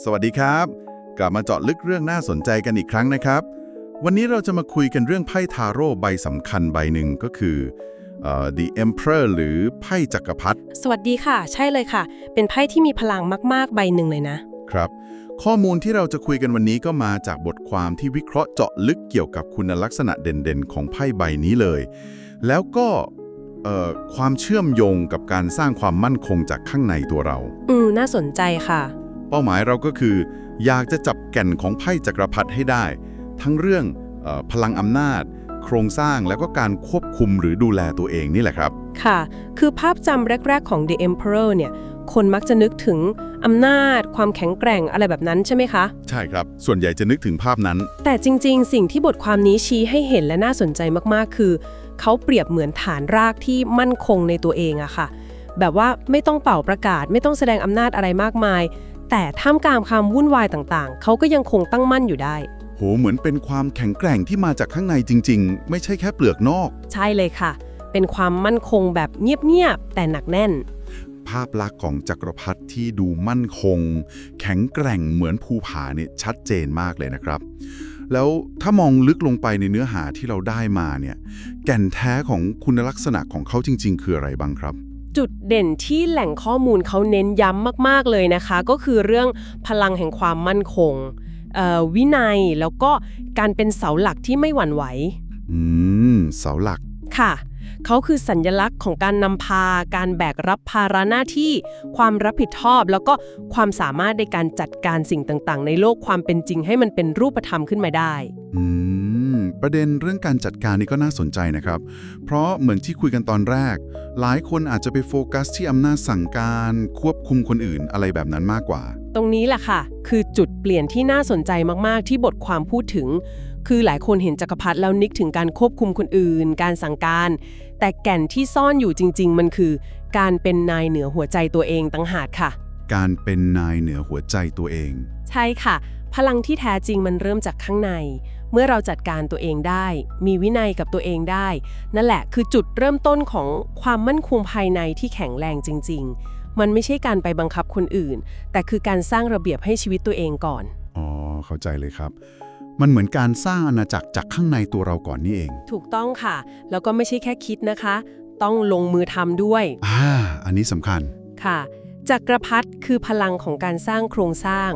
สวัสดีครับ กลับมาเจาะลึกเรื่องน่าสนใจกันอีกครั้งนะครับ วันนี้เราจะมาคุยกันเรื่องไพ่ทาโร่ใบสำคัญใบหนึ่งก็คือเอ่อ The Emperor หรือไพ่จักรพรรดิสวัสดีค่ะ ใช่เลยค่ะ เป็นไพ่ที่มีพลังมาก ๆ ใบหนึ่งเลยนะ ครับ ข้อมูลที่เราจะคุยกันวันนี้ก็มาจากบทความที่วิเคราะห์เจาะลึกเกี่ยวกับคุณลักษณะเด่นๆ ของไพ่ใบนี้เลย แล้วก็เอ่อความเชื่อมโยงกับการสร้างความมั่นคงจากข้างในตัวเรา อืม น่าสนใจค่ะ เป้าหมายเราก็คือ อยากจะจับแก่นของไพ่จักรพรรดิให้ได้ ทั้งเรื่องเออพลังอำนาจ โครงสร้างแล้วก็การควบคุมหรือดูแลตัวเองนี่แหละครับ ค่ะ คือภาพจำแรก ๆ ของ The Emperor เนี่ยคนมักจะนึกถึงอำนาจ ความแข็งแกร่งอะไรแบบนั้นใช่ไหมคะ ใช่ครับ ส่วนใหญ่จะนึกถึงภาพนั้น แต่จริง ๆ สิ่งที่บทความนี้ชี้ให้เห็นและน่าสนใจมากๆ คือ เขาเปรียบเหมือนฐานรากที่มั่นคงในตัวเองอะค่ะ แบบว่าไม่ต้องเป่าประกาศ ไม่ต้องแสดงอำนาจอะไรมากมาย แต่ท่ามกลางความวุ่นวายต่างๆ เขาก็ยังคงตั้งมั่นอยู่ได้ โห เหมือนเป็นความแข็งแกร่งที่มาจากข้างในจริง ๆ ไม่ใช่แค่เปลือกนอก ใช่เลยค่ะ เป็นความมั่นคงแบบเงียบๆแต่หนักแน่น ภาพลักษณ์ของจักรพรรดิที่ดูมั่นคง แข็งแกร่งเหมือนภูผาเนี่ยชัดเจนมากเลยนะครับ แล้วถ้ามองลึกลงไปในเนื้อหาที่เราได้มาเนี่ย แก่นแท้ของคุณลักษณะของเขาจริง ๆ คืออะไรบ้างครับ จุดเด่นที่แหล่งข้อมูลเขาเน้นย้ำมาก ๆ เลยนะคะ ก็คือเรื่องพลังแห่งความมั่นคงเอ่อวินัยแล้วก็การเป็นเสาหลักที่ไม่หวั่นไหว อืม เสาหลัก ค่ะ เขาคือสัญญลักษณ์ของการนำพา การแบกรับภาระหน้าที่ ความรับผิดชอบ แล้วก็ความสามารถในการจัดการสิ่งต่าง ๆ ในโลกความเป็นจริงให้มันเป็นรูปธรรมขึ้นมาได้ อืม ประเด็นเรื่องการจัดการนี่ก็น่าสนใจนะครับ เพราะเหมือนที่คุยกันตอนแรก หลายคนอาจจะไปโฟกัสที่อำนาจสั่งการควบคุมคนอื่นอะไรแบบนั้นมากกว่า ตรงนี้แหละค่ะ คือจุดเปลี่ยนที่น่าสนใจมาก ๆ ที่บทความพูดถึง คือหลายคนเห็นจักรพรรดิแล้วนึกถึงการควบคุมคนอื่น การสั่งการ แต่แก่นที่ซ่อนอยู่จริง ๆ มันคือ การเป็นนายเหนือหัวใจตัวเองตั้งหากค่ะ การเป็นนายเหนือหัวใจตัวเอง ใช่ค่ะ พลังที่แท้จริงมันเริ่มจากข้างใน เมื่อเราจัดการตัวเองได้ มีวินัยกับตัวเองได้ นั่นแหละคือจุดเริ่มต้นของความมั่นคงภายในที่แข็งแรงจริง ๆ มันไม่ใช่การไปบังคับคนอื่น แต่คือการสร้างระเบียบให้ชีวิตตัวเองก่อน อ๋อ เข้าใจเลยครับ มันเหมือนการสร้างอาณาจักรจากข้างในตัวเราก่อนนี่เอง ถูกต้องค่ะ แล้วก็ไม่ใช่แค่คิดนะคะ ต้องลงมือทำด้วย อ่า อันนี้สำคัญ ค่ะจักรพรรดิคือพลังของการสร้างโครงสร้าง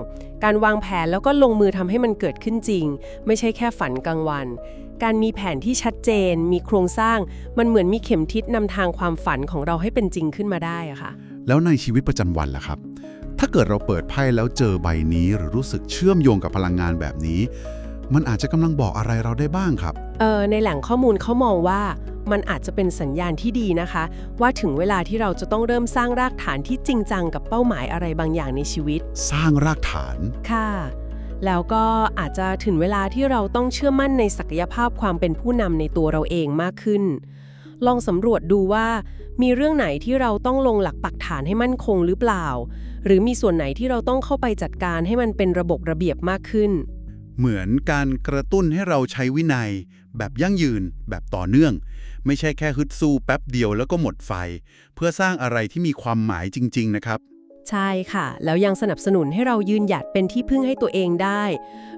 การวางแผนแล้วก็ลงมือทำให้มันเกิดขึ้นจริง ไม่ใช่แค่ฝันกลางวัน การมีแผนที่ชัดเจน มีโครงสร้าง มันเหมือนมีเข็มทิศนำทางความฝันของเราให้เป็นจริงขึ้นมาได้อะค่ะ แล้วในชีวิตประจำวันล่ะครับ ถ้าเกิดเราเปิดไพ่แล้วเจอใบนี้หรือรู้สึกเชื่อมโยงกับพลังงานแบบนี้ มันอาจจะกำลังบอกอะไรเราได้บ้างครับ เออในแหล่งข้อมูลเขามองว่ามันอาจจะเป็นสัญญาณที่ดีนะคะ ว่าถึงเวลาที่เราจะต้องเริ่มสร้างรากฐานที่จริงจังกับเป้าหมายอะไรบางอย่างในชีวิต สร้างรากฐาน ค่ะ แล้วก็อาจจะถึงเวลาที่เราต้องเชื่อมั่นในศักยภาพความเป็นผู้นำในตัวเราเองมากขึ้น ลองสำรวจดูว่า มีเรื่องไหนที่เราต้องลงหลักปักฐานให้มั่นคงหรือเปล่า หรือมีส่วนไหนที่เราต้องเข้าไปจัดการให้มันเป็นระบบระเบียบมากขึ้น เหมือนการกระตุ้นให้เราใช้วินัย แบบยั่งยืน แบบต่อเนื่อง ไม่ใช่แค่ฮึดสู้แป๊บเดียวแล้วก็หมดไฟ เพื่อสร้างอะไรที่มีความหมายจริง ๆ นะครับ ใช่ค่ะ แล้วยังสนับสนุนให้เรายืนหยัดเป็นที่พึ่งให้ตัวเองได้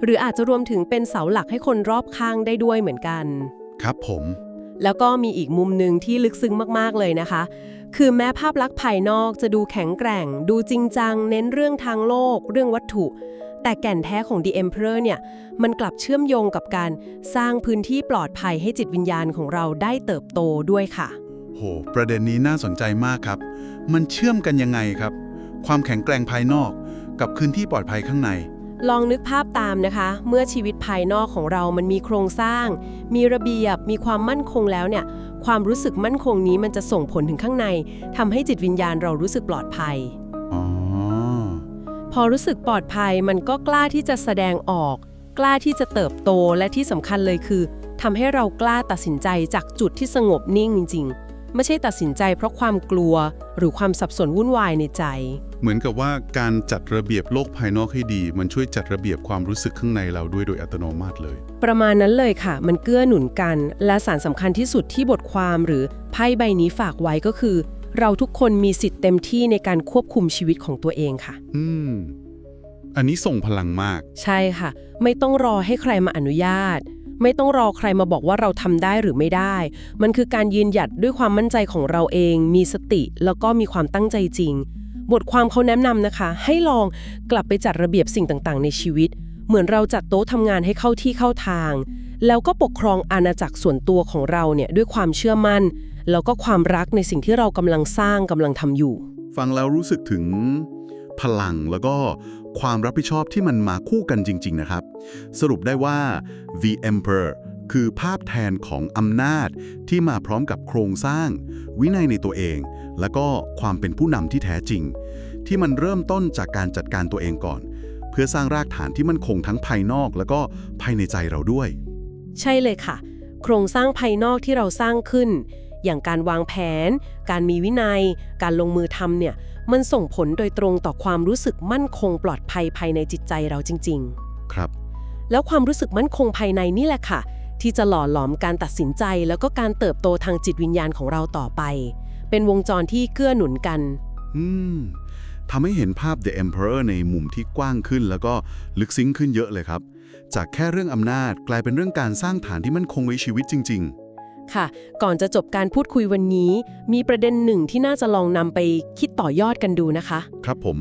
หรืออาจจะรวมถึงเป็นเสาหลักให้คนรอบข้างได้ด้วยเหมือนกัน ครับผม แล้วก็มีอีกมุมหนึ่งที่ลึกซึ้งมากๆเลยนะคะ คือแม้ภาพลักษณ์ภายนอกจะดูแข็งแกร่ง ดูจริงจัง เน้นเรื่องทางโลก เรื่องวัตถุ แต่แก่นแท้ของ The Emperor เนี่ยมันกลับเชื่อมโยงกับการสร้างพื้นที่ปลอดภัยให้จิตวิญญาณของเราได้เติบโตด้วยค่ะ โห ประเด็นนี้น่าสนใจมากครับ มันเชื่อมกันยังไงครับ ความแข็งแกร่งภายนอกกับคืนที่ปลอดภัยข้างใน ลองนึกภาพตามนะคะ เมื่อชีวิตภายนอกของเรามันมีโครงสร้าง มีระเบียบ มีความมั่นคงแล้วเนี่ย ความรู้สึกมั่นคงนี้มันจะส่งผลถึงข้างในทำให้จิตวิญญาณเรารู้สึกปลอดภัย อ๋อพอรู้สึกปลอดภัยมันก็กล้าที่จะแสดงออก กล้าที่จะเติบโตและที่สำคัญเลยคือทำให้เรากล้าตัดสินใจจากจุดที่สงบนิ่งจริง ๆ ไม่ใช่ตัดสินใจเพราะความกลัว หรือความสับสนวุ่นวายในใจ เหมือนกับว่าการจัดระเบียบโลกภายนอกให้ดี มันช่วยจัดระเบียบความรู้สึกข้างในเราด้วยโดยอัตโนมัติเลย ประมาณนั้นเลยค่ะ มันเกื้อหนุนกัน และสารสำคัญที่สุดที่บทความหรือไพ่ใบนี้ฝากไว้ก็คือ เราทุกคนมีสิทธิ์เต็มที่ในการควบคุมชีวิตของตัวเองค่ะ อืม อันนี้ส่งพลังมาก ใช่ค่ะ ไม่ต้องรอให้ใครมาอนุญาต ไม่ต้องรอใครมาบอกว่าเราทำได้หรือไม่ได้ มันคือการยืนหยัดด้วยความมั่นใจของเราเอง มีสติแล้วก็มีความตั้งใจจริง บทความเขาแนะนำนะคะ ให้ลองกลับไปจัดระเบียบสิ่งต่างๆ ในชีวิต เหมือนเราจัดโต๊ะทำงานให้เข้าที่เข้าทาง แล้วก็ปกครองอาณาจักรส่วนตัวของเราเนี่ยด้วยความเชื่อมั่น แล้วก็ความรักในสิ่งที่เรากำลังสร้างกำลังทำอยู่ ฟังแล้วรู้สึกถึงพลังแล้วก็ความรับผิดชอบที่มันมาคู่กันจริง ๆ นะครับ สรุปได้ว่า The Emperor คือภาพแทนของอำนาจที่มาพร้อมกับโครงสร้าง วินัยในตัวเอง แล้วก็ความเป็นผู้นำที่แท้จริง ที่มันเริ่มต้นจากการจัดการตัวเองก่อน เพื่อสร้างรากฐานที่มั่นคงทั้งภายนอก แล้วก็ภายในใจเราด้วย ใช่เลยค่ะ โครงสร้างภายนอกที่เราสร้างขึ้น อย่างการวางแผน การมีวินัย การลงมือทำเนี่ย มันส่งผลโดยตรงต่อความรู้สึกมั่นคงปลอดภัยภายในจิตใจเราจริงครับๆแล้วความรู้สึกมั่นคงภายในนี่แหละค่ะ ที่จะหล่อหลอมการตัดสินใจ แล้วก็การเติบโตทางจิตวิญญาณของเราต่อไป เป็นวงจรที่เกื้อหนุนกัน อืมทำให้เห็นภาพ The Emperor ในมุมที่กว้างขึ้น แล้วก็ลึกซึ้งขึ้นเยอะเลยครับ จากแค่เรื่องอำนาจกลายเป็นเรื่องการสร้างฐานที่มั่นคงในชีวิตจริง ค่ะ ก่อนจะจบการพูดคุยวันนี้ มีประเด็นหนึ่งที่น่าจะลองนำไปคิดต่อยอดกันดูนะคะๆครับผม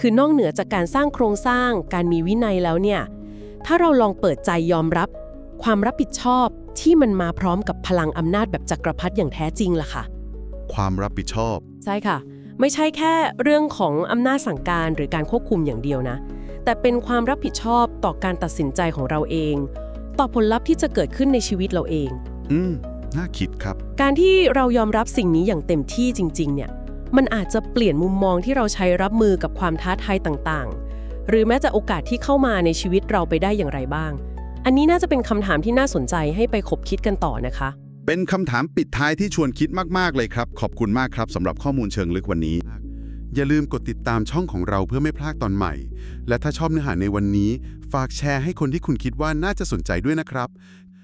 คือนอกเหนือจากการสร้างโครงสร้าง การมีวินัยแล้วเนี่ย ถ้าเราลองเปิดใจยอมรับ ความรับผิดชอบที่มันมาพร้อมกับพลังอำนาจแบบจักรพรรดิอย่างแท้จริงล่ะค่ะ ความรับผิดชอบ ใช่ค่ะ ไม่ใช่แค่เรื่องของอำนาจสั่งการหรือการควบคุมอย่างเดียวนะ แต่เป็นความรับผิดชอบต่อการตัดสินใจของเราเอง ต่อผลลัพธ์ที่จะเกิดขึ้นในชีวิตเราเอง อืม น่าคิดครับ การที่เรายอมรับสิ่งนี้อย่างเต็มที่จริง ๆ เนี่ย มันอาจจะเปลี่ยนมุมมองที่เราใช้รับมือกับความท้าทายต่างๆ หรือแม้แต่โอกาสที่เข้ามาในชีวิตเราไปได้อย่างไรบ้าง อันนี้น่าจะเป็นคำถามที่น่าสนใจให้ไปคบคิดกันต่อนะคะ เป็นคำถามปิดท้ายที่ชวนคิดมากๆเลยครับ ขอบคุณมากครับสำหรับข้อมูลเชิงลึกวันนี้อย่าลืมกดติดตามช่องของเราเพื่อไม่พลาดตอนใหม่ และถ้าชอบเนื้อหาในวันนี้ ฝากแชร์ให้คนที่คุณคิดว่าน่าจะสนใจด้วยนะครับ